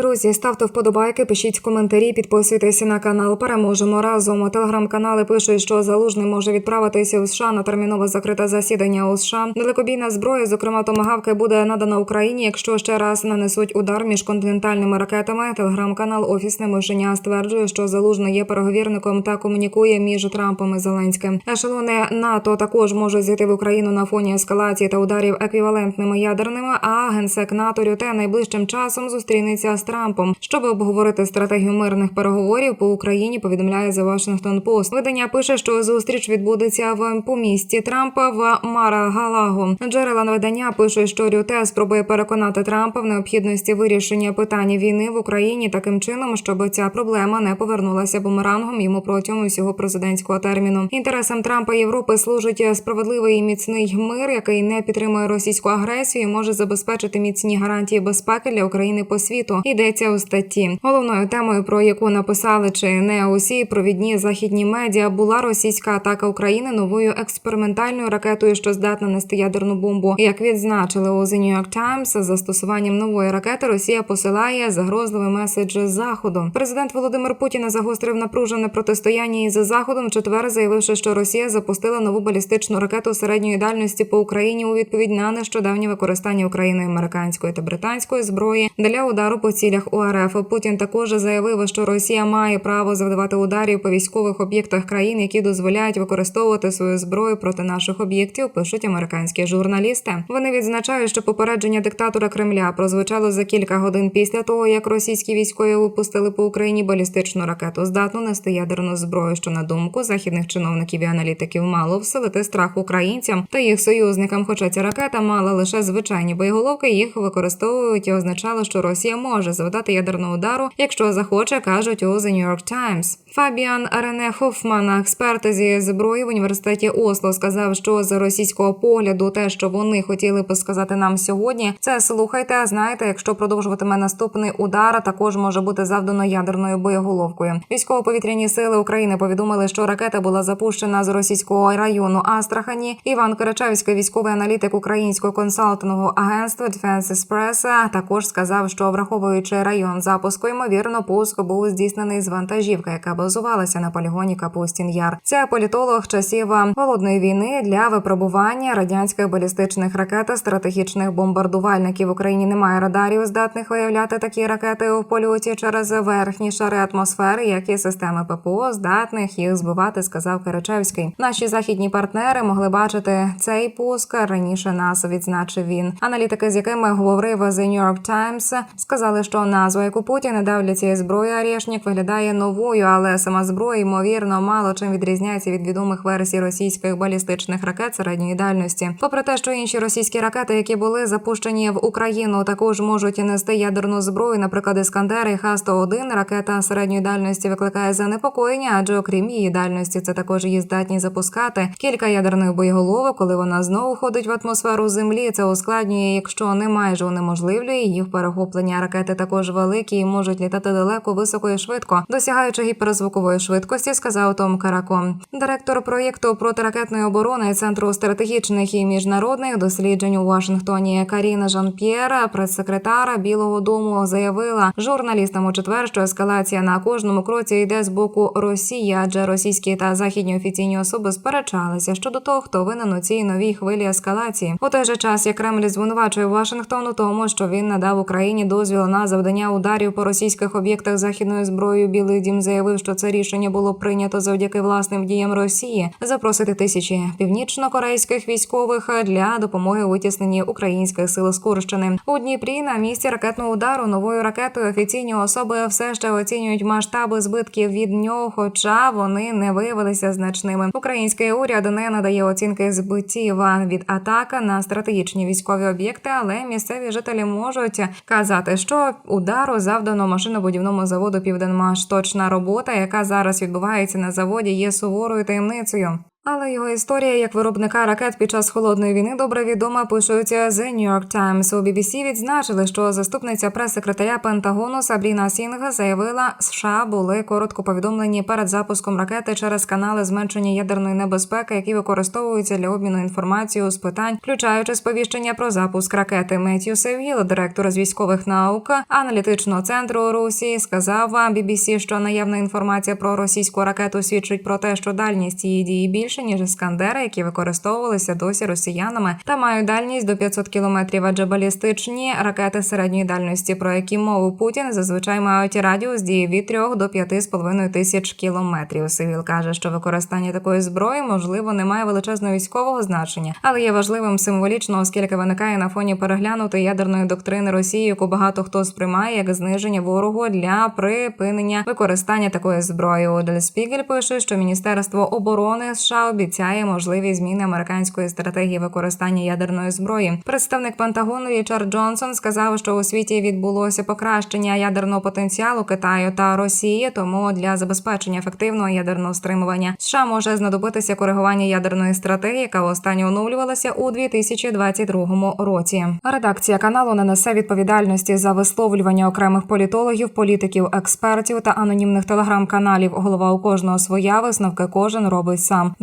Друзі, ставте вподобайки, пишіть коментарі, підписуйтеся на канал. Переможемо разом. Телеграм-канали пишуть, що залужний може відправитися у США на термінове закрите засідання у США. Далекобійна зброя, зокрема томагавки, буде надана Україні, якщо ще раз нанесуть удар між континентальними ракетами. Телеграм-канал Офісне мишеня стверджує, що залужний є переговірником та комунікує між Трампом і Зеленським. Ешелони НАТО також можуть зайти в Україну на фоні ескалації та ударів еквівалентними ядерними. А генсек НАТО Рюте найближчим часом зустрінеться з Трампом, щоб обговорити стратегію мирних переговорів по Україні. Повідомляє The Washington Post. Видання пише, що зустріч відбудеться в помісті Трампа в Мара-Галаго. Джерела видання пишуть, що Рюте спробує переконати Трампа в необхідності вирішення питання війни в Україні таким чином, щоб ця проблема не повернулася бумерангом йому протягом усього президентського терміну. Інтересам Трампа Європи служить справедливий і міцний мир, який не підтримує російську агресію, і може забезпечити міцні гарантії безпеки для України по світу. Йдеться у статті. Головною темою, про яку написали чи не усі провідні західні медіа, була російська атака України новою експериментальною ракетою, що здатна нести ядерну бомбу. Як відзначили у The New York Times, застосуванням нової ракети Росія посилає загрозливий меседж заходу. Президент Володимир Путін загострив напружене протистояння із заходом. Четвер заявивши, що Росія запустила нову балістичну ракету середньої дальності по Україні у відповідь на нещодавнє використання Україною американської та британської зброї для удару по цілях УРФ. Путін також заявив, що Росія має право завдавати ударів по військових об'єктах країн, які дозволяють використовувати свою зброю проти наших об'єктів. Пишуть американські журналісти. Вони відзначають, що попередження диктатора Кремля прозвучало за кілька годин після того, як російські військові випустили по Україні балістичну ракету, здатну нести ядерну зброю, що на думку західних чиновників і аналітиків мало вселити страх українцям та їх союзникам. Хоча ця ракета мала лише звичайні боєголовки, їх використовують і означало, що Росія може завдати ядерного удару, якщо захоче, кажуть у The New York Times. Фабіан Рене Хофман, експерт зі зброї в університеті Осло, сказав, що з російського погляду, те, що вони хотіли би сказати нам сьогодні, це слухайте. Знаєте, якщо продовжуватиме наступний удар, також може бути завдано ядерною боєголовкою. Військово-повітряні сили України повідомили, що ракета була запущена з російського району Астрахані. Іван Керечевський, військовий аналітик українського консалтингового агентства Defense Express, також сказав, що враховуючи район запуску, ймовірно, пуск був здійснений з вантажівки, яка базувалася на полігоні Капустін Яр. Це політолог часів холодної війни для випробування радянських балістичних ракет, та стратегічних бомбардувальників в Україні немає радарів, здатних виявляти такі ракети у польоті через верхні шари атмосфери, як і системи ППО, здатних їх збивати, сказав Керечевський. Наші західні партнери могли бачити цей пуск раніше нас, відзначив він. Аналітики, з якими говорив The New York Times, сказали, що назва, яку Путін дав для цієї зброї, Арєшнік виглядає новою, але сама зброя ймовірно мало чим відрізняється від відомих версій російських балістичних ракет середньої дальності. Попри те, що інші російські ракети, які були запущені в Україну, також можуть нести ядерну зброю, наприклад, Іскандер і Х-101, ракета середньої дальності викликає занепокоєння, адже окрім її дальності, це також її здатні запускати кілька ядерних боєголовок, коли вона знову входить в атмосферу землі. Це ускладнює, якщо не майже унеможливлює їх перехоплення. Ракети також великі і можуть літати далеко, високо і швидко, досягаючи гіперзвукової швидкості, сказав Том Караком, директор проєкту протиракетної оборони центру стратегічних і міжнародних досліджень у Вашингтоні. Каріна Жан-П'єра, прес-секретара Білого Дому, заявила журналістам у четвер, що ескалація на кожному кроці йде з боку Росії, адже російські та західні офіційні особи сперечалися щодо того, хто винен у цій новій хвилі ескалації. У той же час як Кремль звинувачує Вашингтон у тому, що він надав Україні дозвіл на завдання ударів по російських об'єктах західною зброєю. Білий дім заявив, що це рішення було прийнято завдяки власним діям Росії запросити тисячі північно-корейських військових для допомоги витісненні українських сил з Курщини у Дніпрі. На місці ракетного удару новою ракетою офіційні особи все ще оцінюють масштаби збитків від нього, хоча вони не виявилися значними. Український уряд не надає оцінки збиттів від атака на стратегічні військові об'єкти, але місцеві жителі можуть казати, що удару завдано машинобудівному заводу Південмаш. Точна робота, яка зараз відбувається на заводі, є суворою таємницею. Але його історія як виробника ракет під час холодної війни добре відома. Пишуть The New York Times. У BBC відзначили, що заступниця прес-секретаря Пентагону Сабріна Сінга заявила, США були коротко повідомлені перед запуском ракети через канали зменшення ядерної небезпеки, які використовуються для обміну інформацією з питань, включаючи сповіщення про запуск ракети. Меттью Севгіл, директор з військових наук аналітичного центру Русі, сказав BBC, що наявна інформація про російську ракету свідчить про те, що дальність її дії більше ніж іскандери, які використовувалися досі росіянами, та мають дальність до 500 кілометрів. Адже балістичні ракети середньої дальності, про які мову Путін зазвичай мають радіус дії від 3 до 5,5 тисяч кілометрів. Сивіл каже, що використання такої зброї можливо не має величезного військового значення, але є важливим символічно, оскільки виникає на фоні переглянутої ядерної доктрини Росії, яку багато хто сприймає як зниження ворогу для припинення використання такої зброї. У Дель Спігель пише, що Міністерство оборони США обіцяє можливі зміни американської стратегії використання ядерної зброї. Представник Пентагону Річард Джонсон сказав, що у світі відбулося покращення ядерного потенціалу Китаю та Росії. Тому для забезпечення ефективного ядерного стримування США може знадобитися коригування ядерної стратегії, яка останньо оновлювалася у 2022 році. Редакція каналу не несе відповідальності за висловлювання окремих політологів, політиків, експертів та анонімних телеграм-каналів. Голова у кожного своя висновки кожен робить сам.